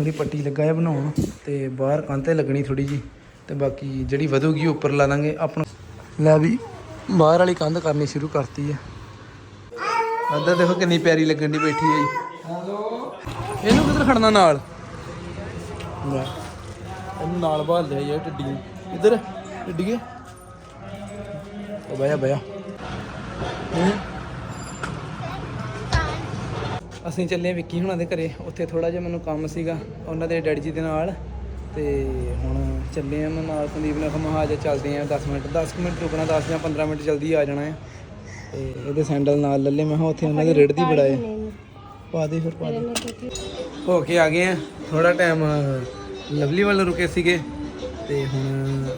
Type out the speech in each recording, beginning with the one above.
ਥੋੜੀ ਪੱਟੀ ਲੱਗਾ ਹੈ ਬਣਾਉਣ, ਤੇ ਬਾਹਰ ਕੰਧ ਲੱਗਣੀ ਥੋੜੀ ਜੀ ਤੇ ਬਾਕੀ ਜਿਹੜੀ ਵਧੂਗੀ ਉੱਪਰ ਲਾ ਦਾਂਗੇ ਆਪਣਾ। ਲੈ ਵੀ, ਬਾਹਰ ਵਾਲੀ ਕੰਧ ਕਰਨੀ ਸ਼ੁਰੂ ਕਰਤੀ ਹੈ। ਅੰਦਰ ਦੇਖੋ ਕਿੰਨੀ ਪਿਆਰੀ ਲੱਗਣ ਦੀ ਬੈਠੀ ਹੈ ਜੀ। ਇਹਨੂੰ ਕਿੱਧਰ ਖੜਨਾ ਨਾਲ? ਇਹਨੂੰ ਨਾਲ ਬਾਹਰ ਲਿਆ ਯਾਰ ਟੱਡੀ ਇੱਧਰ ਟੱਡੀਏ ਉਹ ਬਿਆ ਬਿਆ ਅਸੀਂ ਚੱਲੇ ਵਿੱਕੀ ਹੁਣਾਂ ਦੇ ਘਰੇ। ਉੱਥੇ ਥੋੜਾ ਜਿਹਾ ਮੈਨੂੰ ਕੰਮ ਸੀਗਾ, ਉਹਨਾਂ ਦੇ ਡੈਡੀ ਜੀ ਦੇ ਨਾਲ। ਤੇ ਹੁਣ ਚੱਲੇ ਆ ਮੈਂ ਨਾਲ ਸੰਦੀਪ ਨੇ ਕਿਹਾ ਮਹਾਜਾ ਚੱਲਦੇ ਆ 10 ਮਿੰਟ 10 ਕੁ ਮਿੰਟ ਰੁਕਣਾ 10 ਜਾਂ 15 ਮਿੰਟ ਜਲਦੀ ਆ ਜਾਣਾ ਹੈ। ਤੇ ਇਹਦੇ ਸੈਂਡਲ ਨਾਲ ਲੱਲੇ ਮੈਂ ਕਿਹਾ ਉੱਥੇ ਉਹਨਾਂ ਦੇ ਰੇੜਦੀ ਬੜਾ ਹੈ ਪਾ ਦੇ ਫਿਰ, ਪਾ ਦੇ। ਹੋ ਕੇ ਆ ਗਏ ਆ ਥੋੜਾ ਟਾਈਮ ਲਵਲੀ ਵੱਲ ਰੁਕੇ ਸੀਗੇ। ਤੇ ਹੁਣ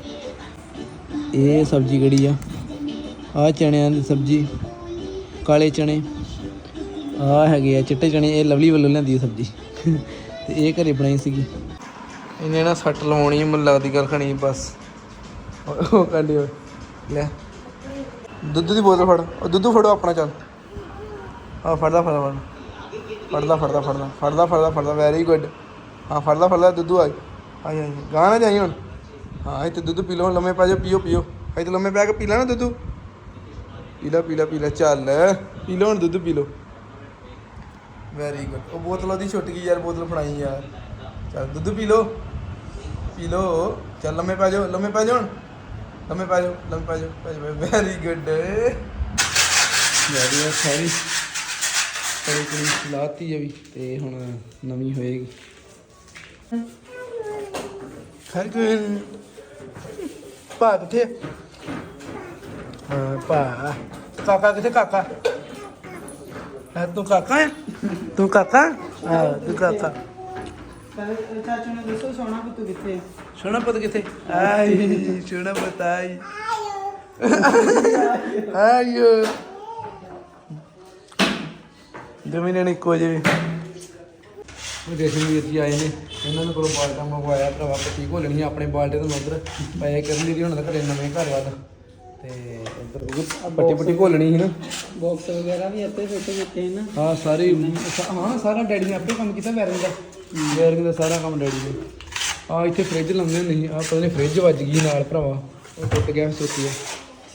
ਇਹ ਸਬਜ਼ੀ ਕਿਹੜੀ ਆ? ਆ ਚਣਿਆਂ ਦੀ ਸਬਜ਼ੀ, ਕਾਲੇ ਚਣੇ। ਆ ਹੈਗੇ ਆ, ਚਿੱਟੇ ਚਣੇ, ਇਹ ਲਵਲੀ ਵੱਲੋਂ ਲਿਆਂਦੀ ਆ ਸਬਜ਼ੀ। ਤੇ ਇਹ ਘਰੇ ਬਣਾਈ ਸੀਗੀ। ਇਹਨੇ ਨਾ ਸੱਟ ਲਵਾਉਣੀ ਮੈਨੂੰ ਲੱਗਦੀ ਗੱਲ ਖਣੀ ਬਸ। ਉਹ ਉਹ ਕਾਂਡੀ ਓਏ ਲੈ। ਦੁੱਧ ਦੀ ਬੋਤਲ ਫੜ। ਉਹ ਦੁੱਧ ਫੜੋ ਆਪਣਾ, ਚੱਲ। ਆ ਫੜਦਾ ਫੜਦਾ ਫੜਦਾ। ਫੜਦਾ ਫੜਦਾ ਫੜਦਾ। ਫੜਦਾ ਫੜਦਾ ਵੈਰੀ ਗੁੱਡ ਹਾਂ, ਫੜਦਾ ਫੜਦਾ, ਦੁੱਧ ਆਈ ਆਈ ਆਈ। ਗਾਣਾ ਨਾ ਜਾਈ ਹੁਣ। ਹਾਂ, ਇੱਥੇ ਦੁੱਧ ਪੀ ਲਓ, ਹੁਣ ਲੰਮੇ ਪੈ ਜਾ ਪੀਓ ਪੀਓ। ਇੱਥੇ ਲੰਮੇ ਪੈ ਕੇ ਪੀ ਲੈਣਾ ਦੁੱਧ। ਪੀ ਲੈ ਪੀਲਾ ਪੀ ਲੈ। ਚੱਲ। ਪੀ ਲਓ ਹੁਣ ਦੁੱਧ, ਪੀ ਲਓ। ਵੈਰੀ ਗੁੱਡ ਉਹ ਬੋਤਲ ਉਹਦੀ ਛੁੱਟ ਗਈ ਯਾਰ ਬੋਤਲ ਫੜਾਈ ਯਾਰ ਚੱਲ ਦੁੱਧ ਪੀ ਲਓ। ਪੀ ਲਓ। ਚੱਲ ਲੰਮੇ ਪੈ ਜਾਓ ਲੰਮੇ ਪੈ ਜਾਓ ਹੁਣ। ਲੰਮੇ ਪੈ ਜਾਓ ਲੰਮੇ ਪੈ ਜਾਓ ਵੈਰੀ ਗੁੱਡ ਯਾਰ ਇਹ ਸਾਰੀ। ਕੜੀ ਕੜੀ ਲਾਤੀ ਹੈ ਵੀ ਤੇ ਹੁਣ ਨਵੀਂ ਹੋਏਗੀ। ਖਰ ਕੋਈ ਪਾ ਕਿੱਥੇ? ਹਾਂ ਪਾ ਕਾਕਾ ਕਿੱਥੇ? ਕਾਕਾ। ਹੈ, ਤੂੰ ਕਾਕਾ ਹੈ? ਤੂੰ ਕਾਕਾ? ਹਾਂ, ਤੂੰ ਕਾਕਾ। ਚਾਚੂ ਨੇ ਦੱਸੋ ਸੋਨਾ ਪੁੱਤੂ ਕਿੱਥੇ? ਸੋਨਾ ਪੁੱਤ ਕਿੱਥੇ ਆਈ ਸੋਨਾ ਪੁੱਤ, ਆਈ। ਆਇਓ ਦੋਵੇਂ ਨੇ ਇੱਕੋ ਜਿਹੇ। ਉਹ ਜਸ਼ਨ ਵੀਰ ਜੀ ਆਏ ਨੇ। ਇਹਨਾਂ ਨੂੰ ਕੋਲੋਂ ਬਾਲਟਾ ਮੰਗਵਾਇਆ, ਭਰਾਵਾ ਪੱਟੀ ਘੋਲਣੀ ਆਪਣੇ ਬਾਲਟੇ ਤੋਂ ਉਧਰ ਪਏ ਕਰਨ ਦੀ ਹੁਣ ਤਾਂ ਘਰੇ ਨਵੇਂ ਘਰ ਵੱਲ। ਤੇ ਉਧਰ ਪੱਟੀ ਪੱਟੀ ਘੋਲਣੀ ਸੀ ਨਾ। ਬਾਕਸ ਵਗੈਰਾ ਵੀ ਇੱਥੇ ਫਿੱਟ ਕੀਤੇ ਨੇ ਹਾਂ ਸਾਰੇ ਹਾਂ ਸਾਰਾ ਡੈਡੀ ਨੇ ਆਪੇ ਕੰਮ ਕੀਤਾ ਵੈਰਿੰਗ ਦਾ। ਵੈਰਿੰਗ ਦਾ ਸਾਰਾ ਕੰਮ ਡੈਡੀ ਨੇ। ਆ ਇੱਥੇ ਫ੍ਰਿਜ ਲਾਉਂਦੇ ਹੁੰਦੇ ਸੀ ਆ ਪਤਾ ਨਹੀਂ ਫ੍ਰਿਜ ਵੱਜ ਗਈ ਨਾਲ ਭਰਾਵਾ ਉਹ ਟੁੱਟ ਗਿਆ ਸੋਚੀ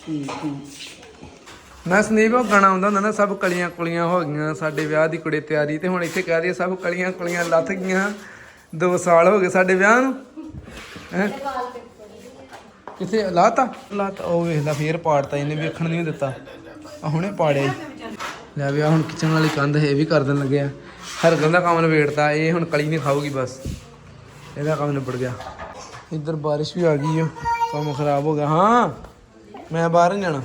ਠੀਕ ਠੀਕ। ਮੈਂ ਸੰਦੀਪ ਉਹ ਗਾਣਾ ਆਉਂਦਾ ਹੁੰਦਾ ਨਾ ਸਭ ਕਲੀਆਂ ਕੁਲੀਆਂ ਹੋ ਗਈਆਂ ਸਾਡੇ ਵਿਆਹ ਦੀ ਕੁੜੇ ਤਿਆਰੀ ਤੇ ਹੁਣ ਇੱਥੇ ਕਹਿ ਰਹੀ ਸਭ ਕਲੀਆਂ ਕੁਲੀਆਂ ਲੱਥ ਗਈਆਂ 2 ਸਾਲ ਹੋ ਗਏ ਸਾਡੇ ਵਿਆਹ ਨੂੰ। ਹੈਂ? ਕਿੱਥੇ ਲਾਤਾ? ਲਾਤਾ ਉਹ ਵੇਖਦਾ ਫੇਰ ਪਾੜਤਾ ਇਹਨੇ ਵੇਖਣ ਨਹੀਂ ਦਿੱਤਾ। ਆ ਹੁਣੇ ਪਾੜਿਆ। ਲੈ ਵੀ ਆਹ ਹੁਣ ਕਿਚਨ ਵਾਲੀ ਕੰਧ ਇਹ ਵੀ ਕਰ ਦੇਣ ਲੱਗੇ ਆ। ਹਰਗਨ ਦਾ ਕੰਮ ਨਿਬੇੜਤਾ ਇਹ ਹੁਣ ਕਲੀ ਨਹੀਂ ਖਾਊਗੀ ਬਸ। ਇਹਦਾ ਕੰਮ ਨਿਬੜ ਗਿਆ। ਇੱਧਰ ਬਾਰਿਸ਼ ਵੀ ਆ ਗਈ ਓ ਕੰਮ ਖਰਾਬ ਹੋ ਗਿਆ। ਹਾਂ ਮੈਂ ਬਾਹਰ ਨਹੀਂ ਜਾਣਾ।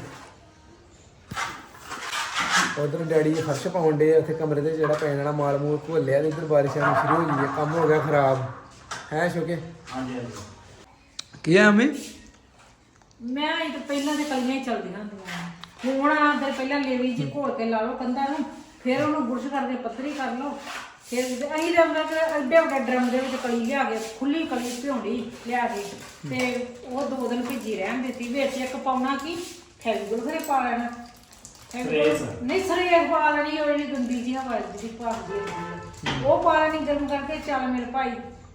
ਉਧਰ ਡੈਡੀ ਫਰਸ਼ ਪਾਉਣ ਦੇ ਉੱਥੇ ਕਮਰੇ ਦੇ ਜਿਹੜਾ ਪੈਣ ਵਾਲਾ ਮਾਲ ਮੂਲ ਘੋਲਿਆ ਤੇ ਇੱਧਰ ਬਾਰਿਸ਼ ਆਉਣੀ ਸ਼ੁਰੂ ਹੋ ਗਈ ਹੈ ਕੰਮ ਹੋ ਗਿਆ ਖਰਾਬ। ਹੈ ਸ਼ੋਕੇ? ਹਾਂਜੀ ਹਾਂਜੀ। ਕੀ ਆ ਮੈਂ ਮੈਂ ਇਹ ਤਾਂ ਪਹਿਲਾਂ ਤੇ ਕਲੀਆਂ ਹੀ ਚੱਲਦੀਆਂ ਹੁੰਦੀਆਂ ਹੁਣ ਆਦਰ ਪਹਿਲਾਂ ਲੇਵੀ ਜੀ ਘੋਲ ਕੇ ਲਾ ਲਓ ਕੰਧਾਂ ਨੂੰ ਫਿਰ ਉਹਨੂੰ ਬੁਰਸ਼ ਕਰਕੇ ਪੱਤਰੀ ਕਰ ਲਓ। ਫਿਰ ਅਸੀਂ ਤਾਂ ਮੈਂ ਕਿਹਾ ਅੱਡੇ ਵੱਡੇ ਡਰਮ ਦੇ ਵਿੱਚ ਕਲੀ ਲਿਆ ਕੇ ਖੁੱਲੀ ਕਲੀ ਭਿਉਂਡੀ ਲਿਆ ਕੇ ਤੇ ਉਹ ਦੋ ਦਿਨ ਭਿੱਜੀ ਰਹਿਣ ਦਿੱਤੀ। ਵਿੱਚ ਇੱਕ ਪਾਉਣਾ ਕੀ? ਫੈਲਗੁਲ ਘਰੇ ਪਾ ਲੈਣਾ। ਫੈਵੀਕੁਲ- ਨਹੀਂ ਸਰੇ ਪਾ ਲੈਣੀ ਉਹ ਜਿਹੜੀ ਗੰਦੀ ਜੀ ਹਵਾ ਜਿਹੜੀ ਭਾਫਦੀ ਹੁੰਦੀ ਹੈ। ਉਹ ਪਾ ਲੈਣੀ ਗਰਮ ਕਰਕੇ ਚੱਲ ਮੇਰੇ ਭਾਈ।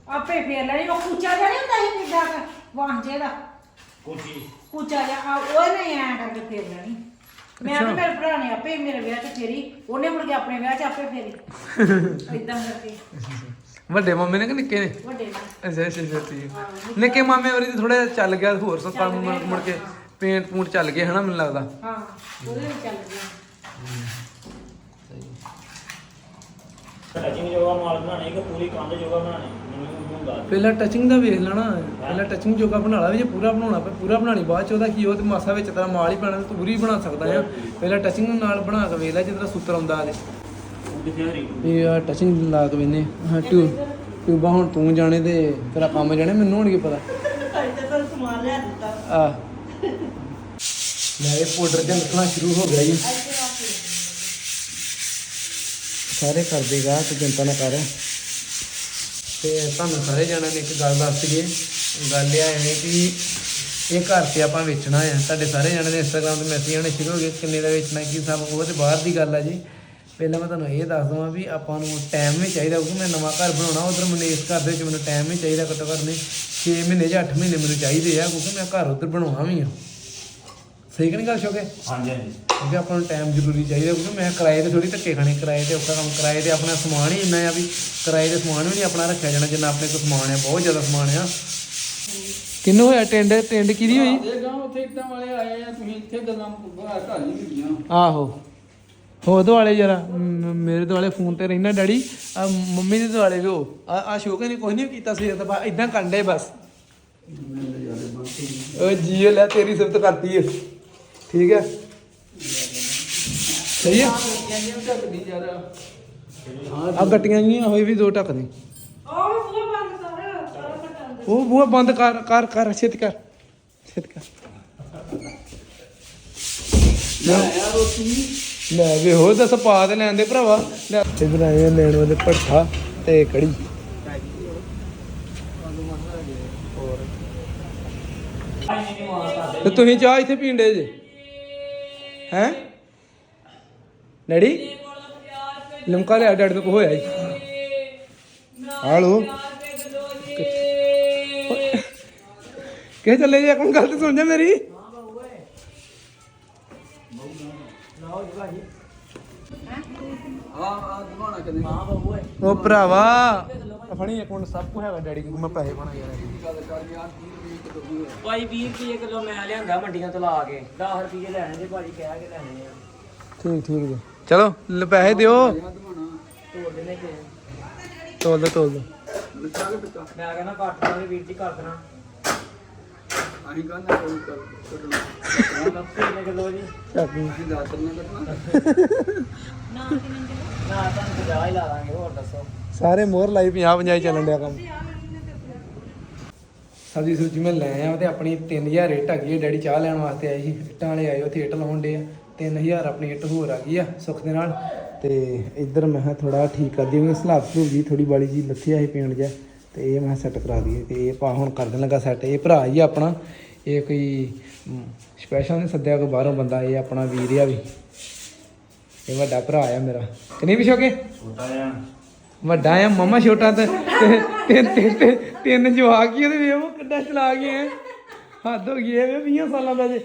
ਆਪੇ ਫੇਰ ਲੈਣੀ ਉਹ ਕੁਚਾ ਜਿਹਾ ਨਹੀਂ ਹੁੰਦਾ ਸੀ ਕਿੱਡਾ ਵਾਂਝੇ ਦਾ? ਕੁਚਾ। ਜਿਹਾ ਆ ਉਹ ਨਹੀਂ ਐਂ ਕਰਕੇ ਫੇਰ ਲੈਣੀ ਮੈਂ ਤੇ ਮੇਰੇ ਭਰਾ ਨੇ ਆਪੇ ਮੇਰੇ ਵਿਆਹ 'ਚ ਫੇਰੀ ਉਹਨੇ ਮੁੜ ਕੇ ਆਪਣੇ ਵਿਆਹ 'ਚ ਆਪੇ ਫੇਰੀ। ਇਦਾਂ ਕਰਕੇ। ਵੱਡੇ ਮਾਮੇ ਨੇ ਕਿ ਨਿੱਕੇ ਨੇ? ਵੱਡੇ ਨਾਲ ਅੱਛਾ ਅੱਛਾ ਅੱਛਾ ਠੀਕ ਨਿੱਕੇ ਮਾਮੇ। ਵਾਰੀ ਥੋੜਾ ਜਿਹਾ ਚੱਲ ਗਿਆ ਹੋਰ ਸੋ ਕੰਮ ਮੁੜ ਮੁੜ ਕੇ ਪੇਂਟ ਪੂੰਟ ਚੱਲ ਗਏ ਹਨਾ ਮੈਨੂੰ ਲੱਗਦਾ। ਹਾਂ ਉਹਦੇ ਵਿੱਚ ਚੱਲ ਗਿਆ ਟਚਿੰਗ ਜੋਗਾ ਮਾਲ ਬਣਾਣੇ ਕਿ ਪੂਰੀ ਕੰਧ ਜੋਗਾ ਬਣਾਣੇ ਪਹਿਲਾਂ ਟਚਿੰਗ ਦਾ ਵੇਖ ਲੈਣਾ। ਪਹਿਲਾਂ ਟਚਿੰਗ ਜੋਗਾ ਬਣਾ ਲਾ ਵੀ ਜੇ ਪੂਰਾ ਬਣਾਉਣਾ ਪਏ ਪੂਰਾ ਬਣਾਣੀ ਬਾਅਦ ਚ ਉਹਦਾ ਕੀ ਉਹ ਤੇ ਮਾਸਾ ਵਿੱਚ ਤੇਰਾ ਮਾਲ ਹੀ ਪੈਣਾ ਤੇ ਤੂੰ ਪੂਰੀ ਬਣਾ ਸਕਦਾ ਆ। ਪਹਿਲਾਂ ਟਚਿੰਗ ਨਾਲ ਬਣਾ ਕੇ ਵੇਖ ਲੈ ਜਿੱਦਾਂ ਸੂਤਰ ਆਉਂਦਾ ਰਹੀ ਇਹ ਆ ਟਚਿੰਗ ਲਾ ਕੇ ਵੇਨੇ ਹਾਂ ਟਿਊ ਟਿਊਬਾਂ ਹੁਣ ਤੂੰ ਜਾਣੇ ਤੇ ਤੇਰਾ ਕੰਮ ਜਾਣੇ ਮੈਨੂੰ ਹੁਣ ਕੀ ਪਤਾ? ਇੱਥੇ ਤਾਂ ਸਮਾਨ ਲਿਆ ਦਿੱਤਾ। ਆ ਲੈ ਇਹ ਪਾਊਡਰ ਜਿਹਾ ਨਿਕਲਣਾ ਸ਼ੁਰੂ ਹੋ ਗਿਆ ਜੀ। ਸਾਰੇ ਕਰ ਦੇਗਾ ਤੇ ਚਿੰਤਾ ਨਾ ਕਰ। ਤੇ ਤੁਹਾਨੂੰ ਸਾਰੇ ਜਣਾਂ ਨੇ ਇੱਕ ਗੱਲ ਦੱਸ ਦਈਏ। ਗੱਲ ਇਹ ਐਵੇਂ ਕਿ ਇਹ ਘਰ ਤੇ ਆਪਾਂ ਵੇਚਣਾ ਆ। ਤੁਹਾਡੇ ਸਾਰੇ ਜਣਾਂ ਦੇ ਇੰਸਟਾਗ੍ਰam ਤੇ ਮੈਸੇਜ ਆਉਣੇ ਸ਼ੁਰੂ ਹੋ ਗਏ ਕਿੰਨੇ ਦਾ ਵੇਚਣਾ, ਕੀ ਸਭ ਉਹ ਤੇ ਬਾਹਰ ਦੀ ਗੱਲ ਆ ਜੀ। ਪਹਿਲਾਂ ਮੈਂ ਤੁਹਾਨੂੰ ਇਹ ਦੱਸ ਦਵਾਂ ਵੀ ਆਪਾਂ ਨੂੰ ਟਾਈਮ ਵੀ ਚਾਹੀਦਾ ਕਿਉਂਕਿ ਮੈਂ ਨਵਾਂ ਘਰ ਬਣਾਉਣਾ, ਉਧਰ ਮੈਨੂੰ ਇਸ ਘਰ ਦੇ ਵਿੱਚ ਮੈਨੂੰ ਟਾਈਮ ਵੀ ਚਾਹੀਦਾ ਘੱਟੋ ਘੱਟ ਨਹੀਂ 6 ਮਹੀਨੇ ਜਾਂ 8 ਮਹੀਨੇ ਮੈਨੂੰ ਚਾਹੀਦੇ ਆ, ਕਿਉਂਕਿ ਮੈਂ ਘਰ ਉਧਰ ਬਣਾਉਣਾ ਵੀ ਆ। ਸਹੀ ਕਿ ਨਹੀਂ ਗੱਲ ਸ਼ੋਕੇ? ਹਾਂਜੀ ਹਾਂਜੀ। ਕਿਉਂਕਿ ਆਪਾਂ ਨੂੰ ਟਾਈਮ ਜ਼ਰੂਰੀ ਚਾਹੀਦਾ ਕਿਉਂਕਿ ਮੈਂ ਕਿਰਾਏ ਤੇ ਥੋੜੀ ਧੱਕੇ ਖਾਣੇ ਕਿਰਾਏ ਤੇ ਔਖਾ ਕੰਮ ਕਿਰਾਏ ਤੇ ਆਪਣਾ ਸਮਾਨ ਹੀ ਇੰਨਾ ਆ ਵੀ ਕਿਰਾਏ ਤੇ ਸਮਾਨ ਵੀ ਨਹੀਂ ਆਪਣਾ ਰੱਖਿਆ ਜਾਣਾ ਜਿੰਨਾ ਆਪਣੇ ਕੋਲ ਸਮਾਨ ਆ ਬਹੁਤ ਜ਼ਿਆਦਾ ਸਮਾਨ ਆ। ਕਿੰਨੂੰ ਹੋਇਆ ਟੈਂਡ? ਟੈਂਡ ਕਿਹਦੀ ਹੋਈ? ਇਹ ਗਾਂ ਉੱਥੇ ਇੱਟਾਂ ਵਾਲੇ ਆਏ ਆ ਤੁਸੀਂ ਇੱਥੇ ਗੱਲਾਂ ਘਰ ਘਰ ਹੀ ਹੁੰਦੀਆਂ। ਆਹੋ। ਹੋ ਦੁਆਲੇ ਜਰਾ ਮੇਰੇ ਦੁਆਲੇ ਫੋਨ ਤੇ ਰਹਿਣਾ ਡੈਡੀ ਆ ਮੰਮੀ ਦੇ ਦੁਆਲੇ ਵੀ ਹੋ ਆ ਆ ਸ਼ੋਕੇ ਨੇ ਕੁਝ ਨਹੀਂ ਕੀਤਾ ਸੀ ਤਾਂ ਇਦਾਂ ਕੰਡੇ ਬਸ। ਓ ਜੀਓ ਲੈ ਤੇਰੀ ਸਿਫਤ ਕਰਤੀ ਹੈ ਠੀਕ ਹੈ? ਸਹੀ ਹੈ? ਆ ਗੱਟੀਆਂ ਜੀਆਂ ਹੋਈ ਵੀ ਦੋ ਢੱਕ ਦੇ। ਉਹ ਬੂਹਾ ਬੰਦ ਕਰ ਸਾਰਾ ਕਰ ਕਰ, ਛੇਤ ਕਰ। ਛੇਤ ਕਰ। ਲੈ। ਵੇ ਹੋ ਦੱਸ, ਪਾ ਤੇ ਲੈਂਦੇ ਭਰਾਵਾ। ਲੈ। ਇਧਰ ਲੈਣ ਵਾਲੇ ਪੱਠਾ ਤੇ ਕੜੀ। ਤੇ ਤੁਸੀਂ ਚਾਹ ਇੱਥੇ ਪੀਂਦੇ ਜੇ? ਹੈ? ਡੈਡੀ? ਲਮਕਾ ਲਿਆ ਡੈਡੀ ਤੋਂ ਹੋਇਆ ਜੀ ਹਾਲੋ ਕਿ ਚੱਲੇ ਜੇ? ਕੋਣ ਗੱਲ ਤੇ ਸੁਣ ਜਾ ਮੇਰੀ। ਉਹ ਭਰਾਵਾ। ਇੱਕ ਮਿੰਟ ਸਭ ਕੁ ਹੈਗਾ ਡੈਡੀ ਕੋਲ। ਮੈਂ ਪੈਸੇ ਬਣਾ ਯਾਰ। ਭਾਈ 20 ਰੁਪਏ ਕਿਲੋ ਮੈਂ ਲਿਆਂਦਾ ਮੰਡੀਆਂ ਤੋਂ ਲਾ ਕੇ। 10 ਰੁਪਏ ਲੈਣੇ ਜੇ ਭਾਜੀ ਕਹਿ ਕੇ ਲੈਣੇ ਆ। ਠੀਕ ਠੀਕ ਜੀ। ਚਲੋ ਲੈ ਪੈਸੇ ਦਿਓ। ਤੋੜ ਦੇਣੇ ਕਿ ਤੋਲ ਦੋ ਤੋਲ ਦੋ। ਮੈਂ ਕਹਿੰਦਾ ਕੱਟ ਦਾਂਗੇ ਵੀਰ ਜੀ ਕਰ ਦੇਣਾ। ਅਸੀਂ ਕਹਿੰਦੇ ਕੋਈ ਕਰ ਕੱਢਣਾ? ਕਿੰਨੇ ਕਿਲੋ ਜੀ? ਚੱਕ ਅਸੀਂ ਦਾਤ ਨਾ ਕੱਢਣਾ। ਨਾ ਤੁਹਾਨੂੰ 50 ਹੀ ਲਾ ਦਾਂਗੇ ਹੋਰ ਦੱਸੋ। ਸਾਰੇ ਮੋਹਰ ਲਾਈ 50 50 ਚੱਲਣ ਡਿਆ ਕੰਮ। ਸਬਜ਼ੀ ਸੁਬਜ਼ੀ ਮੈਂ ਲੈ ਆਇਆ ਤੇ ਆਪਣੀ 3000 ਇੱਟ ਹੈਗੀ ਹੈ ਡੈਡੀ ਚਾਹ ਲੈਣ ਵਾਸਤੇ ਆਏ ਸੀ। ਇੱਟਾਂ ਵਾਲੇ ਆਏ ਉੱਥੇ ਇੱਟ ਲਾਉਣ ਦੇ ਆ। 3000 ਆਪਣੀ ਇੱਟ ਹੋਰ ਆ ਗਈ ਆ ਸੁੱਖ ਦੇ ਨਾਲ। ਤੇ ਇੱਧਰ ਮੈਂ ਕਿਹਾ ਥੋੜਾ ਠੀਕ ਕਰ ਦਈਏ ਸਲਾਬ ਸਲੂਬ ਜੀ ਥੋੜੀ ਬਾਲੀ ਜੀ ਲੱਥੀ ਆਈ ਪੀਣ ਜਾ ਤੇ ਇਹ ਮੈਂ ਸੈੱਟ ਕਰਾ ਦਈਏ ਤੇ ਇਹ ਪਾ ਹੁਣ ਕਰ ਦੇਣ ਲੱਗਾ ਸੈੱਟ ਇਹ ਭਰਾ ਹੀ ਆ ਆਪਣਾ। ਇਹ ਕੋਈ ਸਪੈਸ਼ਲ ਨਹੀਂ ਸੱਦਿਆ ਕੋਈ ਬਾਹਰੋਂ ਬੰਦਾ ਇਹ ਆਪਣਾ ਵੀਰ ਆ ਵੀ। ਇਹ ਵੱਡਾ ਭਰਾ ਆ ਮੇਰਾ। ਕਿ ਨਹੀਂ ਵਿਸ਼ੋਕੇ ਛੋਟਾ ਜਿਹਾ। ਵੱਡਾ ਆ ਮਮਾ ਛੋਟਾ ਤੇ ਤੇ- ਤਿੰਨ ਤਿੰਨ ਤਿੰਨ- ਤਿੰਨ ਜਵਾਕ ਹੀ ਉਹਦੇ ਵੇਖ ਉਹ ਕਿੱਡਾ ਚਲਾ ਗਏ ਹੈ ਹੱਦ ਹੋ ਗਈ ਇਹ 20 ਸਾਲਾਂ ਦਾ ਜੇ।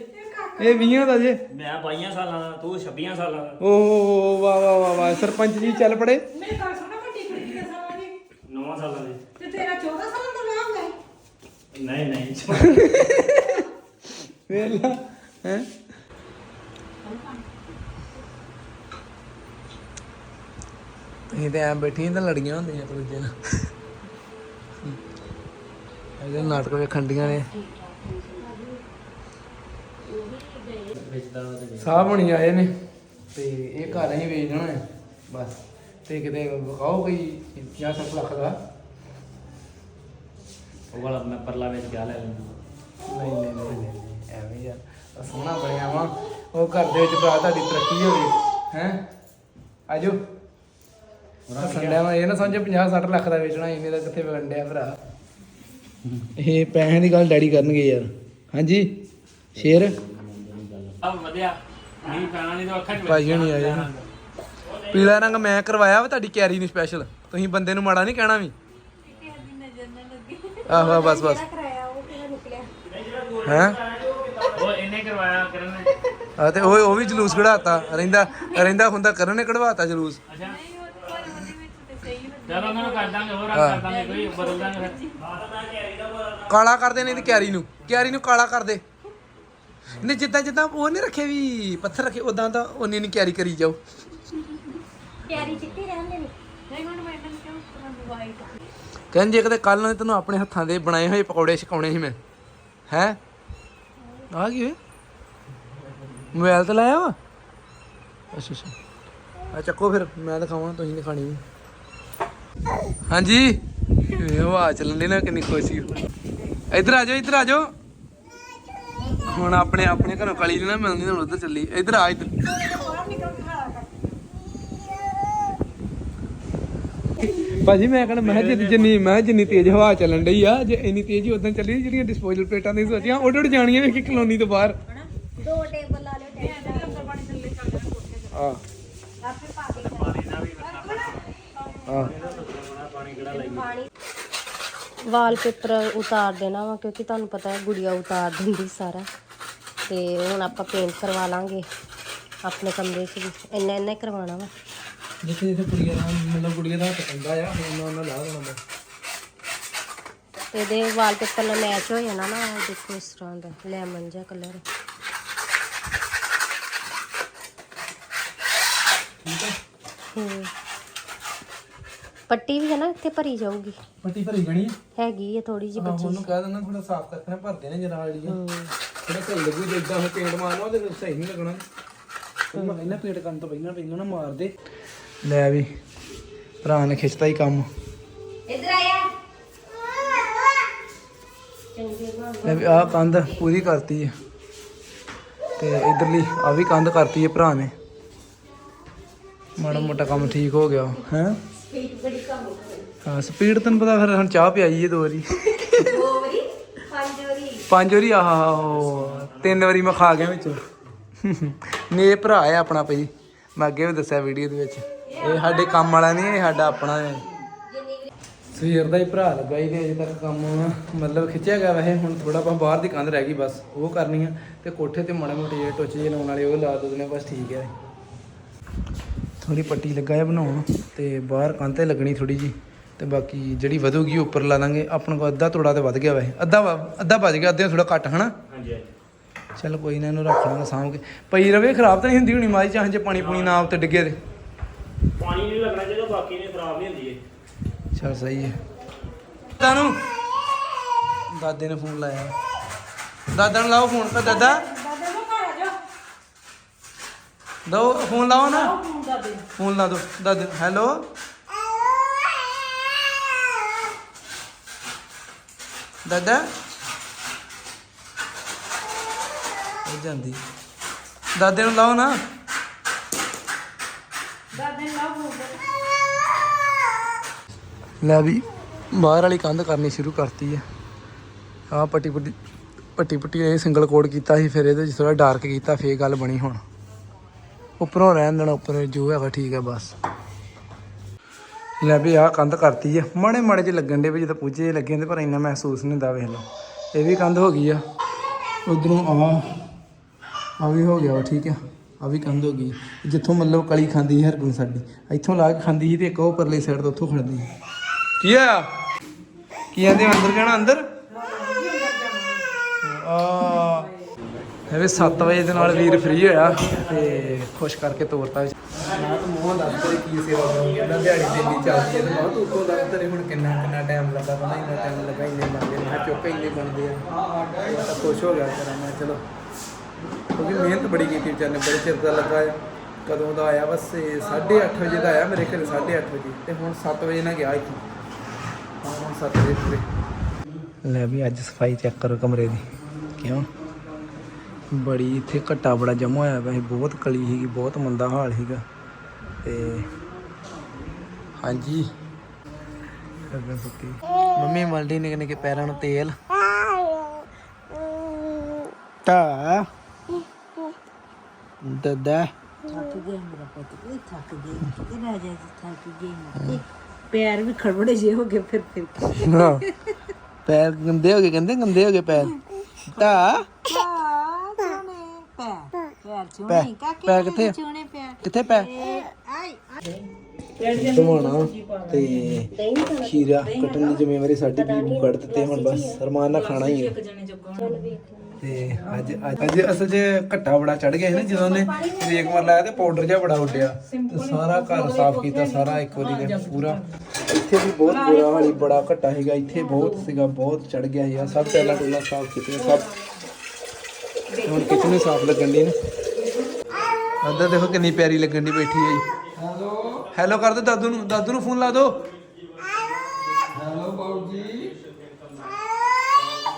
ਇਹ 20 ਦਾ ਜੇ। ਮੈਂ 22 ਸਾਲਾਂ ਦਾ ਤੂੰ 26 ਸਾਲਾਂ ਦਾ। ਓ ਵਾਹ ਵਾਹ ਵਾਹ ਵਾਹ ਸਰਪੰਚ ਜੀ ਚੱਲ ਪੜੇ। ਮੇਰੇ ਘਰ ਸੁਣਾ ਵੱਡੀ ਕੁੜੀ ਕਿੰਨੇ ਸਾਲਾਂ ਦੀ? 9 ਸਾਲਾਂ ਦੇ ਤੇ ਤੇਰਾ 14 ਸਾਲਾਂ ਦਾ ਵਿਆਹ ਹੋ ਗਿਆ ਨਹੀਂ ਨਹੀਂ। ਵੇਲਾ ਹੈ? ਇਹ ਤੇ ਐ ਬੈਠੀਆਂ ਤਾਂ ਲੜੀਆਂ ਹੁੰਦੀਆਂ ਇੱਕ ਦੂਜੇ ਨਾਲ। ਇਹਦੇ ਨਾਟਕ ਵੇਖਣ ਡੀਆਂ ਨੇ। ਸਾਹ ਬਣੀ ਆਏ ਨੇ। ਤੇ ਇਹ ਘਰ ਅਸੀਂ ਵੇਚਣਾ ਹੈ ਬਸ। ਤੇ ਕਿਤੇ ਵਿਖਾਓ ਕੋਈ 50 ਲੱਖ ਦਾ। ਉਹ ਵਾਲਾ ਮੈਂ ਪਰਲਾ ਵਿੱਚ ਗਿਆ ਲੈ ਲੈਂਦਾ। ਨਹੀਂ ਨਹੀਂ ਐਵੇਂ ਯਾਰ ਸੋਹਣਾ ਬਣਿਆ ਵਾ। ਉਹ ਘਰ ਦੇ ਵਿੱਚ ਭਰਾ ਤੁਹਾਡੀ ਤਰੱਕੀ ਹੋਵੇ ਹੈ? ਆਜੋ। ਸੰਡਿਆ ਵਾ ਇਹ ਨਾ ਸਮਝ 50 60 ਲੱਖ ਦਾ ਵੇਚਣਾ ਇੰਨੇ ਦਾ ਕਿੱਥੇ ਵੰਡਿਆ ਭਰਾ? ਇਹ ਪੈਸਿਆਂ ਦੀ ਗੱਲ ਡੈਡੀ ਕਰਨਗੇ ਯਾਰ। ਹਾਂਜੀ? ਸ਼ੇਰ? ਆ ਵਧਿਆ। ਨਹੀਂ ਪੈਣਾ ਨਹੀਂ ਤਾਂ ਅੱਖਾਂ ਭਾਈ ਹੁਣੀ ਆਏ। ਪੀਲਾ ਰੰਗ ਮੈਂ ਕਰਵਾਇਆ ਵਾ ਤੁਹਾਡੀ ਕੈਰੀ ਨੂੰ ਸਪੈਸ਼ਲ ਤੁਸੀਂ ਬੰਦੇ ਨੂੰ ਮਾੜਾ ਨਹੀਂ ਕਹਿਣਾ ਵੀ। ਆਹੋ ਆਹੋ, ਬਸ ਬਸ। ਹੈ? ਉਹ ਇਹਨੇ ਕਰਵਾਇਆ ਕਰਨ ਨੇ। ਆ ਤੇ ਉਹ ਉਹ ਵੀ ਜਲੂਸ ਕਢਾਤਾ। ਰਹਿੰਦਾ ਰਹਿੰਦਾ ਹੁੰਦਾ ਕਰਨ ਨੇ ਕਢਵਾਤਾ ਜਲੂਸ। ਅੱਛਾ। ਚਲੋ ਉਹਨਾਂ ਨੂੰ ਕਰ ਦਾਂਗੇ ਹੋਰ ਕਰ ਦਾਂਗੇ ਕੋਈ ਬਦਲ ਦਾਂਗੇ ਫਿਰ। ਕਾਲਾ ਕਰਦੇ ਨੇ ਇਹਦੀ ਕੈਰੀ ਨੂੰ। ਕੈਰੀ ਨੂੰ ਕਾਲਾ ਕਰਦੇ ਨੇ ਜਿੱਦਾਂ ਜਿੱਦਾਂ ਉਹ ਨਹੀਂ ਰੱਖੇ ਵੀ ਪੱਥਰ ਰੱਖੇ ਉਦਾਂ ਤਾਂ ਉਹਨੇ ਨਹੀਂ ਕੈਰੀ ਕਰੀ ਜਾਓ। ਤਿਆਰੀ ਚਿੱਟੀ ਰਹਿੰਦੇ ਨੇ। ਨਹੀਂ ਹੁਣ ਮੈਂ ਇਹਨਾਂ ਨੂੰ ਕਿਉਂ ਤੁਹਾਨੂੰ ਵਾਈਟ ਕਹਿੰਦੇ ਜੇ ਕਦੇ ਕੱਲ ਨੂੰ ਤੈਨੂੰ ਆਪਣੇ ਹੱਥਾਂ ਦੇ ਬਣਾਏ ਹੋਏ ਪਕੌੜੇ ਛਕਾਉਣੇ ਸੀ ਮੈਂ। ਹੈ? ਆ ਕੀ ਹੋਇਆ ਮੋਬਾਈਲ ਤੇ ਲਾਇਆ ਵਾ? ਅੱਛਾ ਅੱਛਾ। ਆ ਚੱਕੋ ਫਿਰ ਮੈਂ ਦਿਖਾਵਾਂ ਤੁਸੀਂ ਨਹੀਂ ਖਾਣੀ ਵੀ। ਹਾਂਜੀ? ਇਹ ਹਵਾ ਚੱਲਣ ਦੀ ਨਾ ਕਿੰਨੀ ਖੁਸ਼ੀ ਇੱਧਰ ਆ ਜਾਓ ਇੱਧਰ ਆ ਜਾਓ। ਹੁਣ ਆਪਣੇ ਆਪਣੇ ਘਰੋਂ ਕਲੀ ਨੀ ਨਾ ਮਿਲਣੀ ਹੁਣ ਉੱਧਰ ਚੱਲੀ ਇੱਧਰ ਆ ਇੱਧਰ। ਭਾਜੀ ਮੈਂ ਕਹਿੰਦਾ ਮੈਂ ਜਿੰਨੀ- ਜਿੰਨੀ ਮੈਂ ਜਿੰਨੀ ਤੇਜ਼ ਹਵਾ ਚੱਲਣ ਡਈ ਆ ਜੇ ਇੰਨੀ ਤੇਜ਼ ਹੀ ਉਦੋਂ ਚੱਲੀ ਜਿਹੜੀਆਂ ਡਿਸਪੋਜ਼ਲ ਪਲੇਟਾਂ ਦੀ ਸੋਚੀਆਂ ਉੱਡ ਉੱਡ ਜਾਣੀਆਂ ਵੇਖੀ ਕਲੋਨੀ ਤੋਂ ਬਾਹਰ। ਦੋ ਟੇਬਲ ਲਾ ਲਿਓ ਟੈਂਟ ਆ। ਆਪੇ ਪਾ ਕੇ। ਆ। ਵਾਲਪੇਪਰ ਉਤਾਰ ਦੇਣਾ ਵਾ ਕਿਉਂਕਿ ਤੁਹਾਨੂੰ ਪਤਾ ਹੈ ਗੁੜੀਆ ਉਤਾਰ ਦਿੰਦੀ ਸਾਰਾ। ਤੇ ਹੁਣ ਆਪਾਂ ਪੇਂਟ ਕਰਵਾ ਲਾਂਗੇ ਆਪਣੇ ਕਮਰੇ 'ਚ ਵੀ। ਇੰਨਾ ਇੰਨਾ ਹੀ ਕਰਵਾਉਣਾ ਵਾ। ਜਿੱਥੇ ਜਿੱਥੇ ਕੁੜੀਆਂ ਦਾ ਮਤਲਬ ਕੁੜੀਆਂ ਦਾ ਹੱਥ ਪੈਂਦਾ ਆ ਉਹਨਾਂ ਉਹਨਾਂ ਲਾ ਦੇਣਾ ਤੇ ਇਹਦੇ ਵਾਲਪੇਪਰ ਨਾਲ ਮੈਚ ਹੋ ਜਾਣਾ ਨਾ ਉਹ ਦੇਖੋ ਇਸ ਤਰ੍ਹਾਂ ਦਾ ਲੈਮਨ ਜਿਹਾ ਕਲਰ ਠੀਕ ਹੈ ਹੂੰ। ਪੱਟੀ ਵੀ ਹੈ ਨਾ ਇੱਥੇ ਭਰੀ ਜਾਊਗੀ। ਪੱਟੀ ਭਰੀ ਗਣੀ ਹੈਗੀ ਹੈ ਥੋੜੀ ਜਿਹੀ ਬੱਚੀ। ਉਹਨੂੰ ਕਹਿ ਦੇਣਾ ਥੋੜਾ ਸਾਫ਼ ਕਰਕੇ ਭਰਦੇ ਨੇ ਜਰਾ ਵਾਲੀਆਂ ਹੂੰ। ਥੋੜਾ ਸਹੀ ਲੱਗੂ ਜੇ ਇਦਾਂ ਪੇਂਟ ਮਾਰਨਾ ਉਹਦੇ ਵਿੱਚ ਸਹੀ ਨਹੀਂ ਲੱਗਣਾ। ਇਹਨਾਂ ਇਹਨਾਂ ਪੇਂਟ ਕਰਨ ਤੋਂ ਪਹਿਲਾਂ ਪਹਿਲਾਂ ਨਾ ਮਾਰ ਦੇ। ਲੈ ਵੀ ਭਰਾ ਨੇ ਖਿੱਚਤਾ ਹੀ ਕੰਮ। ਇਧਰ ਆਇਆ ਲੈ ਵੀ ਆਹ ਕੰਧ ਪੂਰੀ ਕਰਤੀ ਹੈ ਤੇ ਇਧਰਲੀ ਆ ਵੀ ਕੰਧ ਕਰਤੀ ਹੈ ਭਰਾ ਨੇ। ਮਾੜਾ ਮੋਟਾ ਕੰਮ ਠੀਕ ਹੋ ਗਿਆ। ਹੈ? ਹਾਂ ਸਪੀਡ ਤੈਨੂੰ ਪਤਾ ਫਿਰ ਹੁਣ ਚਾਹ ਪਿਆਈ ਹੈ ਦੋ ਵਾਰੀ। ਦੋ ਵਾਰੀ? ਪੰਜ ਵਾਰੀ। ਪੰਜ ਵਾਰੀ ਆਹ ਤਿੰਨ ਵਾਰੀ ਮੈਂ ਖਾ ਗਿਆ ਵਿੱਚ। ਨੇ ਇਹ ਭਰਾ ਹੈ ਆਪਣਾ ਭਾਈ। ਮੈਂ ਅੱਗੇ ਵੀ ਦੱਸਿਆ ਵੀਡੀਓ ਦੇ ਵਿੱਚ। ਇਹ ਸਾਡੇ ਕੰਮ ਵਾਲਾ ਨਹੀਂ ਇਹ ਸਾਡਾ ਆਪਣਾ ਹੈ ਸਵੇਰ ਦਾ ਹੀ ਭਰਾ ਲੱਗਾ ਹੀ ਤੇ ਅਜੇ ਤੱਕ ਕੰਮ। ਮਤਲਬ ਖਿੱਚਿਆ ਗਿਆ ਵੈਸੇ ਹੁਣ ਥੋੜਾ ਬਹੁਤ ਬਾਹਰ ਦੀ ਕੰਧ ਰਹਿ ਗਈ ਬਸ ਉਹ ਕਰਨੀ ਆ। ਤੇ ਕੋਠੇ ਤੇ ਮਾੜੇ ਮੋਟੇ ਜਿਹੜੇ ਟੁੱਚ ਜਿਹੇ ਲਾਉਣ ਵਾਲੇ ਉਹ ਲਾ ਦੋ ਨੇ ਬਸ ਠੀਕ ਹੈ ਥੋੜੀ ਪੱਟੀ ਲੱਗਾ ਹੈ ਬਣਾਉਣ ਤੇ ਬਾਹਰ ਕੰਧ ਤੇ ਲੱਗਣੀ ਥੋੜੀ ਜੀ ਤੇ ਬਾਕੀ ਜਿਹੜੀ ਵਧੂਗੀ ਉਹ ਉੱਪਰ ਲਾ ਦਾਂਗੇ ਆਪਣਾ ਕੋ ਅੱਧਾ ਤੋੜਾ ਤੇ ਵੱਧ ਗਿਆ ਵੈਸੇ। ਅੱਧਾ ਵਾ- ਅੱਧਾ ਵੱਜ ਗਿਆ ਅੱਧੇ ਥੋੜਾ ਘੱਟ ਹਨਾ? ਹਾਂਜੀ ਹਾਂਜੀ। ਚੱਲ ਕੋਈ ਨਾ ਇਹਨੂੰ ਰੱਖ ਲਾਂਗਾ ਸਾਂਭ ਕੇ। ਪਈ ਰਵੇ ਖਰਾਬ ਤਾਂ ਨਹੀਂ ਹੁੰਦੀ ਹੋਣੀ ਮਾਈ ਚਾਹ ਜੇ ਪਾਣੀ ਪੂਣੀ ਨਾ ਉੱਤੇ ਡਿੱਗੇ ਤੇ। ਪਾਣੀ ਨਹੀਂ ਲੱਗਣਾ ਚਾਹੀਦਾ ਬਾਕੀ ਨੇ ਖਰਾਬ ਨਹੀਂ ਹੁੰਦੀ ਇਹ। ਚੱਲ ਸਹੀ ਹੈ। ਦਾਨੂੰ ਦਾਦੇ ਨੇ ਫੋਨ ਲਾਇਆ। ਦਾਦਾ ਨੂੰ ਲਾਓ ਫੋਨ ਤੇ ਦਾਦਾ। ਦਾਦੇ ਨੂੰ ਘਰ ਆ ਜਾ। ਦੋ ਫੋਨ ਲਾਓ ਨਾ। ਫੋਨ ਦਾਦੇ ਫੋਨ ਲਾ ਦੋ। ਦਾਦੇ ਹੈਲੋ। ਦਾਦਾ? ਉਹ ਜਾਂਦੀ। ਦਾਦੇ ਨੂੰ ਲਾਓ ਨਾ। ਦਾਦੇ ਨੂੰ ਲਾਓ। ਲੈ ਵੀ ਬਾਹਰ ਵਾਲੀ ਕੰਧ ਕਰਨੀ ਸ਼ੁਰੂ ਕਰਤੀ ਹੈ ਆਹ ਪੱਟੀ ਪੱਟੀ ਪੱਟੀ ਪੱਟੀ ਇਹ ਸਿੰਗਲ ਕੋਡ ਕੀਤਾ ਸੀ ਫਿਰ ਇਹਦੇ ਚ ਥੋੜਾ ਡਾਰਕ ਕੀਤਾ ਫੇਰ ਗੱਲ ਬਣੀ ਹੁਣ। ਉੱਪਰੋਂ ਰਹਿਣ ਦੇਣਾ ਉੱਪਰ ਜੋ ਹੈਗਾ ਠੀਕ ਹੈ ਬਸ। ਲੈ ਵੀ ਆਹ ਕੰਧ ਕਰਤੀ ਹੈ ਮਾੜੇ ਮਾੜੇ ਜਿਹੇ ਲੱਗਣ ਦੇ ਵੀ ਜਦੋਂ ਪੂਜੇ ਲੱਗੇ ਹੁੰਦੇ, ਪਰ ਇੰਨਾ ਮਹਿਸੂਸ ਨਹੀਂ ਹੁੰਦਾ, ਵੇਖ ਲਓ। ਇਹ ਵੀ ਕੰਧ ਹੋ ਗਈ ਆ। ਉਧਰੋਂ ਆ ਆ ਵੀ ਹੋ ਗਿਆ ਵਾ, ਠੀਕ ਆ। ਆ ਵੀ ਕੰਧ ਹੋ ਗਈ ਜਿੱਥੋਂ ਮਤਲਬ ਕਲੀ ਖਾਂਦੀ ਸੀ ਹਰਗੁਣ ਸਾਡੀ। ਇੱਥੋਂ ਲਾ ਕੇ ਖਾਂਦੀ ਸੀ ਤੇ ਇੱਕ ਉਹ ਪਰਲੇ ਸਾਈਡ ਤੋਂ ਉੱਥੋਂ ਖਾਂਦੀ ਸੀ। ਕੀ ਆ ਕੀ ਆਂਦੇ ਅੰਦਰ ਜਾਣਾ, ਅੰਦਰ? ਆ ਇਹ 7 ਵਜੇ ਦੇ ਨਾਲ ਵੀਰ ਫ੍ਰੀ ਹੋਇਆ ਤੇ ਖੁਸ਼ ਕਰਕੇ ਤੋਰਤਾ ਨਾ ਤਾਂ ਮੂੰਹ ਦੱਸ ਤੇਰੇ ਕੀ ਸੇਵਾ ਕਰੂੰਗੀ ਕਹਿੰਦਾ ਦਿਹਾੜੀ ਦਿੱਲੀ ਚੱਲਦੀ ਹੈ ਤੇ ਬਹੁਤ ਉੱਤੋਂ ਦੱਸ ਤੇਰੇ ਹੁਣ ਕਿੰਨਾ ਕਿੰਨਾ ਟਾਈਮ ਲੱਗਾ? ਕਹਿੰਦਾ ਇੰਨਾ ਟਾਈਮ ਲੱਗਾ ਇੰਨੇ ਬਣਦੇ ਮੈਂ ਕਿਹਾ ਚੁੱਕ ਇੰਨੇ ਬਣਦੇ ਆ। ਮੈਂ ਤਾਂ ਖੁਸ਼ ਹੋ ਗਿਆ ਤੇਰਾ। ਮੈਂ ਕਿਹਾ ਚਲੋ। ਕਿਉਂਕਿ ਮਿਹਨਤ ਬੜੀ ਕੀਤੀ ਵਿਚਾਰੇ ਨੇ ਬੜੇ ਚਿਰ ਦਾ ਲੱਗਾ ਕਦੋਂ ਦਾ ਆਇਆ? ਬਸ 8:30 ਵਜੇ ਦਾ ਆਇਆ ਮੇਰੇ ਘਰੇ 8:30 ਵਜੇ। ਤੇ ਹੁਣ 7 ਵਜੇ ਨਾਲ ਗਿਆ ਇੱਥੇ। ਹੁਣ 7 ਵਜੇ ਲੈ ਵੀ ਅੱਜ ਸਫ਼ਾਈ ਚੈੱਕ ਕਰੋ ਕਮਰੇ ਦੀ। ਕਿਉਂ? ਬੜੀ ਇੱਥੇ ਘੱਟਾ ਬੜਾ ਜਮਾ ਹੋਇਆ ਵੈਸੇ ਬਹੁਤ ਕਲੀ ਸੀਗੀ ਬਹੁਤ ਮੰਦਾ ਹਾਲ ਸੀਗਾ। ਤੇ ਹਾਂਜੀ। ਸੁੱਤੀ। ਮੰਮੀ ਮਲਦੀ ਨਿੱਕੇ ਨਿੱਕੇ ਪੈਰਾਂ ਨੂੰ ਤੇਲ। ਤਾ ਦਦਾ ਪੈਰ ਵੀ ਖੜਬੜੇ ਜੇ ਹੋ ਗਏ ਫਿਰ ਫਿਰ ਪੈਰ ਗੰਦੇ ਹੋ ਗਏ ਕਹਿੰਦੇ ਗੰਦੇ ਹੋ ਗਏ ਪੈਰ। ਤਾ ਪੈਰ ਪੈ ਪੈ ਕਿੱਥੇ ਆ? ਚੋਣੇ ਪੈਰ ਕਿੱਥੇ ਪੈ? ਧਵਾਣਾ ਤੇ ਖੀਰਾ ਕੱਟਣ ਦੀ ਜ਼ਿੰਮੇਵਾਰੀ ਸਾਡੀ ਵੀ ਕੱਢ ਦਿੱਤੇ ਹੁਣ ਬਸ ਰਮਾਨ ਨਾਲ ਖਾਣਾ ਹੀ ਹੈ ਤੇ ਅੱਜ ਅੱਜ- ਅੱਜ ਅਸਲ 'ਚ ਘੱਟਾ ਬੜਾ ਚੜ ਗਿਆ ਸੀ ਨਾ ਜਦੋਂ ਨੇ ਰੇਕ ਮਾਰ ਲਾਇਆ ਤੇ ਪਾਊਡਰ ਜਿਹਾ ਬੜਾ ਉੱਡਿਆ। ਤੇ ਸਾਰਾ ਘਰ ਸਾਫ਼ ਕੀਤਾ ਸਾਰਾ ਇੱਕ ਵਾਰੀ ਦੇ ਪੂਰਾ। ਇੱਥੇ ਵੀ ਬਹੁਤ ਬੁਰਾ ਹਾਲੀ ਬੜਾ ਘੱਟਾ ਸੀਗਾ ਇੱਥੇ ਬਹੁਤ ਸੀਗਾ ਬਹੁਤ ਚੜ ਗਿਆ ਸੀ। ਸਭ ਟੈਲਾ ਟੂਲਾ ਸਾਫ਼ ਕੀਤੀਆਂ ਸਭ। ਹੁਣ ਕਿਚਨ ਵੀ ਸਾਫ਼ ਲੱਗਣ ਦੀ ਨਾ। ਅੰਦਰ ਦੇਖੋ ਕਿੰਨੀ ਪਿਆਰੀ ਲੱਗਣ ਦੀ ਬੈਠੀ ਹੈ ਜੀ ਹੈਲੋ। ਹੈਲੋ ਕਰ ਦੋ ਦਾਦੂ ਨੂੰ ਦਾਦੂ ਨੂੰ ਫੋਨ ਲਾ ਦੋ। ਹੈਲੋ ਬਾਬੂ ਜੀ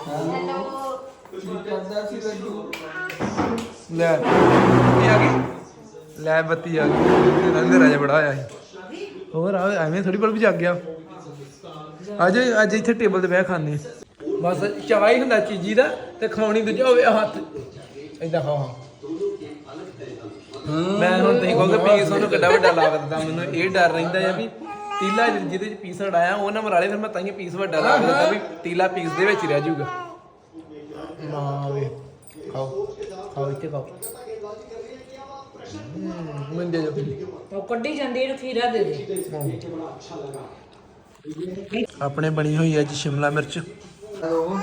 ਹੈਲੋ। ਕੀ ਕਰਦਾ ਸੀ ਲੱਡੂ ਲੈ ਬੱਤੀ ਆ ਗਈ। ਲੈ ਬੱਤੀ ਆ ਗਈ। ਰੰਗ ਰਾਜਾ ਬੜਾ ਆਇਆ ਸੀ। ਹੋਰ ਆ ਐਵੇਂ ਥੋੜੀ ਬਲ ਵੀ ਜਾਗ ਗਿਆ। ਅੱਜ ਅੱਜ ਇੱਥੇ ਟੇਬਲ ਤੇ ਬਹਿ ਖਾਣੇ ਬਸ ਹੀ ਹੁੰਦਾ ਚੀਜ਼ੀ ਦਾ ਤੇ ਖਾਣੀ ਦੂਜਾ ਹੋਵੇ ਹੱਥ। ਹਾਂ ਹਾਂ। ਮੈਂ ਹੁਣ ਤੁਸੀਂ ਕਹੋਗੇ ਪੀਸ ਉਹਨੂੰ ਕਿੱਡਾ ਵੱਡਾ ਲਾ ਦਿੱਤਾ। ਮੈਨੂੰ ਇਹ ਡਰ ਰਹਿੰਦਾ ਆ ਵੀ ਤੀਲਾ ਜਿਹਦੇ ਚ ਪੀਸ ਅੜਾਇਆ ਉਹ ਨਾ ਮਰਾਲੇ ਫਿਰ ਮੈਂ ਤਾਂ ਹੀ ਪੀਸ ਵੱਡਾ ਲਾ ਦਿੱਤਾ ਵੀ ਤੀਲਾ ਪੀਸ ਦੇ ਵਿੱਚ ਹੀ ਰਹਿ ਜਾਊਗਾ। ਨਾ ਵੇ ਖਾਓ। ਖਾਓ ਇੱਥੇ ਖਾਓ। ਮੈਂ ਦੇ ਜੋ ਉਹ ਕੱਢੀ ਜਾਂਦੀ ਇਹਨੂੰ ਖੀਰਾ ਦੇ ਦੇ। ਆਪਣੇ ਬਣੀ ਹੋਈ ਅੱਜ ਸ਼ਿਮਲਾ ਮਿਰਚ। ਹੈਲੋ।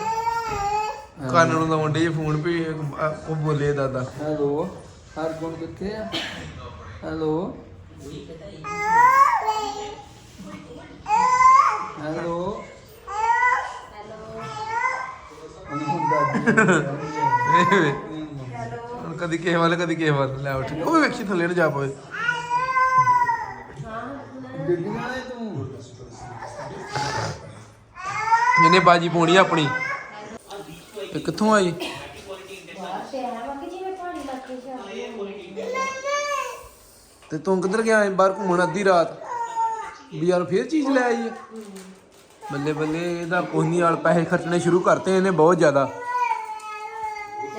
ਕੰਨ ਨੂੰ ਫੋਨ ਵੀ ਉਹ ਬੋਲੇ ਦਾਦਾ। ਹੈਲੋ। ਹਰ ਕੋਣ ਕਿੱਥੇ ਆ? ਹੈਲੋ? ਹੈਲੋ? ਹੁਣ ਕਦੀ ਕਿਸੇ ਵੱਲ ਕਦੀ ਕਿਸੇ ਵੱਲ। ਲੈ ਉੱਠ। ਉਹ ਵੇਖੀ ਥੱਲੇ ਨੂੰ ਜਾ ਪਵੇ। ਗੱਡੀਆਂ ਨੇ ਤੂੰ? ਇਹਨੇ ਬਾਜੀ ਪਾਉਣੀ ਆਪਣੀ। ਇਹ ਕਿੱਥੋਂ ਆਈ? ਤੇ ਤੂੰ ਕਿੱਧਰ ਗਿਆ ਬਾਹਰ ਘੁੰਮਣ ਅੱਧੀ ਰਾਤ। ਵੀ ਯਾਰ ਫੇਰ ਚੀਜ਼ ਲੈ ਆਈ ਹੈ ਬੱਲੇ ਬੱਲੇ, ਇਹਦਾ ਕੋਹਨੀ ਵਾਲ ਪੈਸੇ ਖਰਚਣੇ ਸ਼ੁਰੂ ਕਰਤੇ ਇਹਨੇ ਬਹੁਤ ਜ਼ਿਆਦਾ।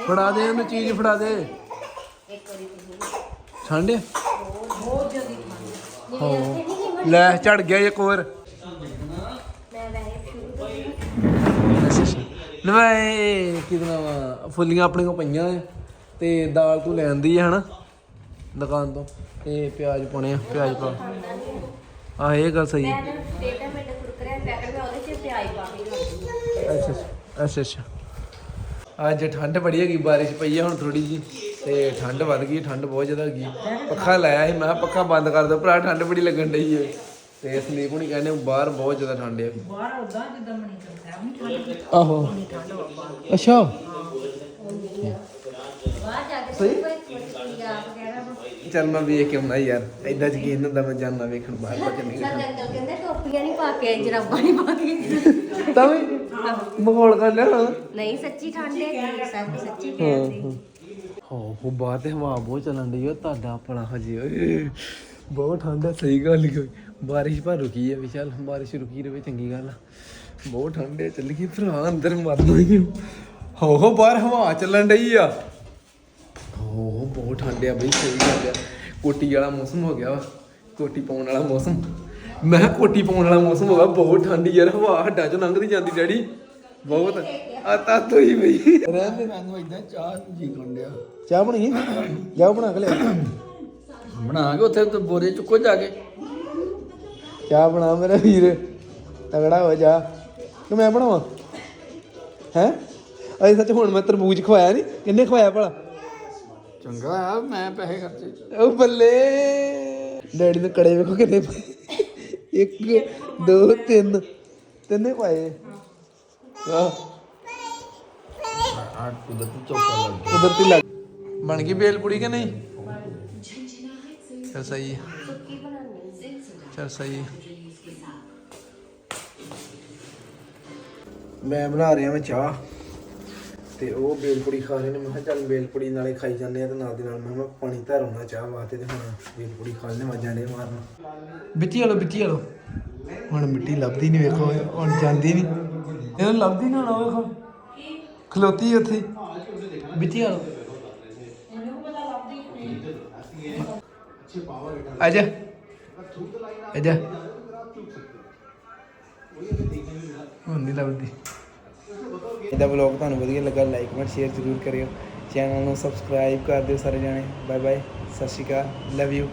ਫੜਾ ਦੇ ਇਹਨੂੰ, ਚੀਜ਼ ਫੜਾ ਦੇ। ਠੰਡ ਹੈ ਹੋ। ਲੈ, ਝੜ ਗਿਆ ਇੱਕ ਹੋਰ। ਨਵੇਂ ਕਿਦਨਾ ਵਾ ਫੁੱਲੀਆਂ ਆਪਣੇ ਕੋ ਪਈਆਂ ਆ ਤੇ ਦਾਲ ਤੂੰ ਲੈਂਦੀ ਹੈ ਹਨਾ? ਦੁਕਾਨ ਤੋਂ। ਤੇ ਪਿਆਜ਼ ਪਾਉਣੇ ਆ ਪਿਆਜ਼ ਪਾ। ਆ ਇਹ ਗੱਲ ਸਹੀ ਹੈ। ਟੇਟਾ ਮੇਟਾ ਕੁਰਕਰੇ ਪੈਕਟ ਮੈਂ ਉਹਦੇ ਚ ਪਿਆਜ਼ ਪਾ ਕੇ ਰੱਖਦੀ ਅੱਛਾ ਅੱਛਾ ਅੱਛਾ ਅੱਛਾ। ਅੱਜ ਠੰਡ ਬੜੀ ਹੈਗੀ ਬਾਰਿਸ਼ ਪਈ ਹੈ ਹੁਣ ਥੋੜੀ ਜੀ ਤੇ ਠੰਡ ਵੱਧ ਗਈ ਠੰਡ ਬਹੁਤ ਜ਼ਿਆਦਾ ਹੈਗੀ। ਪੱਖਾ ਲਾਇਆ ਸੀ ਮੈਂ ਕਿਹਾ ਪੱਖਾ ਬੰਦ ਕਰ ਦੋ ਭਰਾ ਠੰਡ ਬੜੀ ਲੱਗਣ ਡਈ ਹੈ ਤੇ ਸੰਦੀਪ ਹੁਣੀ ਕਹਿੰਦੇ ਬਾਹਰ ਬਹੁਤ ਜ਼ਿਆਦਾ ਠੰਡ ਹੈ ਬਾਹਰ ਉਦਾਂ ਜਿੱਦਾਂ ਮਣੀ ਕਰਦਾ ਨਹੀਂ ਠੰਡ ਆਹੋ। ਅੱਛਾ। ਬਾਹਰ ਜਾ ਕੇ ਸਹੀ ਕੋਈ ਕੁੜੀ ਆਪ ਕਹਿਣਾ ਵਾ। ਚੱਲ ਮੈਂ ਵੇਖ ਕੇ ਆਉਣਾ ਯਾਰ ਐਦਾਂ ਯਕੀਨ ਹੁੰਦਾ ਮੈਂ ਜਾਨਣਾ ਵੇਖਣ ਬਾਹਰ ਪਾ ਚੱਲੀ ਸਾਡੇ ਅੰਕਲ ਕਹਿੰਦੇ ਟੋਪੀਆਂ ਨਹੀਂ ਪਾ ਕੇ ਆਏ, ਜਰਾਬਾਂ ਨਹੀਂ ਪਾ ਕੇ ਤਾਂ ਵੀ ਮਖੌਲ ਕਰ ਲਿਆ ਨਾ। ਨਹੀਂ ਸੱਚੀ ਠੰਡ ਹੈ ਸਭ ਸੱਚੀ ਕਹਿੰਦੇ ਹੋ ਹੋ। ਬਾਹਰ ਤੇ ਹਵਾ ਬਹੁਤ ਚੱਲਣ ਡਈ ਓ ਤੁਹਾਡਾ ਆਪਣਾ ਹਜੇ ਓਏ। ਬਹੁਤ ਠੰਡ ਹੈ ਸਹੀ ਗੱਲ ਕੋਈ ਬਾਰਿਸ਼ ਪਰ ਰੁਕੀ ਹੈ ਵਿਸ਼ਾਲ ਬਾਰਿਸ਼ ਰੁਕੀ ਰਵੇ ਚੰਗੀ ਗੱਲ ਆ। ਬਹੁਤ ਠੰਡ ਹੈ ਚੱਲ ਗਈ ਭਰਾ ਅੰਦਰ ਮਰਨਾ ਹੀ ਹੋ ਹੋ ਬਾਹਰ ਹਵਾ ਚੱਲਣ ਡਈ ਆ। ਬਹੁਤ ਠੰਡ ਆ ਬਈ ਸਹੀ ਗੱਲ ਆ। ਕੋਟੀ ਵਾਲਾ ਮੌਸਮ ਹੋ ਗਿਆ ਵਾ ਕੋਟੀ ਪਾਉਣ ਵਾਲਾ ਮੌਸਮ। ਮੈਂ ਕਿਹਾ ਕੋਟੀ ਪਾਉਣ ਵਾਲਾ ਮੌਸਮ ਹੋ ਗਿਆ ਬਹੁਤ ਠੰਡੀ ਯਾਰ ਹਵਾ ਹੱਡਾਂ ਚੋਂ ਲੰਘਦੀ ਜਾਂਦੀ ਡੈਡੀ। ਬਹੁਤ। ਆ ਤਾਂ ਤੋਈ ਬਈ। ਰਹਿਣ ਦੇ ਮੈਨੂੰ ਇਦਾਂ ਚਾਹ ਜੀ ਕੰਡਿਆ ਚਾਹ ਬਣੀ ਜਾ ਬਣਾ ਕੇ ਲਿਆ ਬਣਾ ਕੇ ਉੱਥੇ ਤੇ ਬੋਰੇ ਚੁੱਕੋ ਜਾ ਕੇ। ਚਾਹ ਬਣਾ ਮੇਰਾ ਵੀਰ। ਤਗੜਾ ਹੋ ਜਾ। ਕਿ ਮੈਂ ਬਣਾਵਾਂ? ਹੈ? ਅਜੇ ਸੱਚ ਹੁਣ ਮੈਂ ਤਰਬੂਜ ਖਵਾਇਆ ਨਹੀਂ ਕਿੰਨੇ ਖਵਾਇਆ ਭਲਾ? ਚੰਗਾ ਆ ਮੈਂ ਪੈਸੇ ਖਰਚੇ ਉਹ ਬੱਲੇ। ਡੈਡੀ ਨੇ ਕੜੇ ਵੇਖੋ ਕਿੰਨੇ ਪਏ। ਇੱਕ ਦੋ ਤਿੰਨ। ਤਿੰਨੇ ਖਵਾਏ ਆ ਆ ਕੁਦਰਤੀ ਚੌਕਾ ਲੱਗ ਕੁਦਰਤੀ ਲੱਗ ਬਣ ਗਈ ਬੇਲ ਪੁੜੀ ਕਿ ਨਹੀਂ? ਚਲ ਸਹੀ ਚਲ ਸਹੀ ਮੈਂ ਬਣਾ ਰਿਹਾ ਮੈਂ ਚਾਹ। ਤੇ ਉਹ ਬੇਲਪੁੜੀ ਖਾ ਰਹੇ ਨੇ। ਮੈਂ ਕਿਹਾ ਚੱਲ ਬੇਲਪੁੜੀ ਨਾਲੇ ਖਾਈ ਜਾਂਦੇ ਆ ਤੇ ਨਾਲ ਦੀ ਨਾਲ ਮੈਂ ਕਿਹਾ ਪਾਣੀ ਧਰ ਚਾਹ ਵਾਸਤੇ ਤੇ ਹੁਣ ਬੇਲਪੁੜੀ ਖਾ ਲੈਣੇ ਵਾਜਾਂ ਡੇ ਮਾਰਨ। ਬਿੱਟੀ ਵਾਲੋ ਬਿੱਟੀ ਵਾਲੋ। ਹੁਣ ਮਿੱਟੀ ਲੱਭਦੀ ਨਹੀਂ ਵੇਖੋ, ਹੁਣ ਜਾਂਦੀ ਨਹੀਂ ਇਹਨੂੰ ਲੱਭਦੀ ਨਾ ਨਾ ਵੇਖੋ। ਖਲੋਤੀ ਉੱਥੇ। ਬਿੱਟੀ ਵਾਲੋ। ਆਜਾ ਆਜਾ ਹੁਣ ਨਹੀਂ ਲੱਭਦੀ। ਇਹਦਾ ਵਲੌਗ ਤੁਹਾਨੂੰ ਵਧੀਆ ਲੱਗਾ ਲਾਈਕ ਕਮੈਂਟ ਸ਼ੇਅਰ ਜ਼ਰੂਰ ਕਰਿਓ। ਚੈਨਲ ਨੂੰ ਸਬਸਕ੍ਰਾਈਬ ਕਰ ਦਿਓ ਸਾਰੇ ਜਾਣੇ। ਬਾਏ ਬਾਏ ਸਤਿ ਸ਼੍ਰੀ ਅਕਾਲ ਲਵ ਯੂ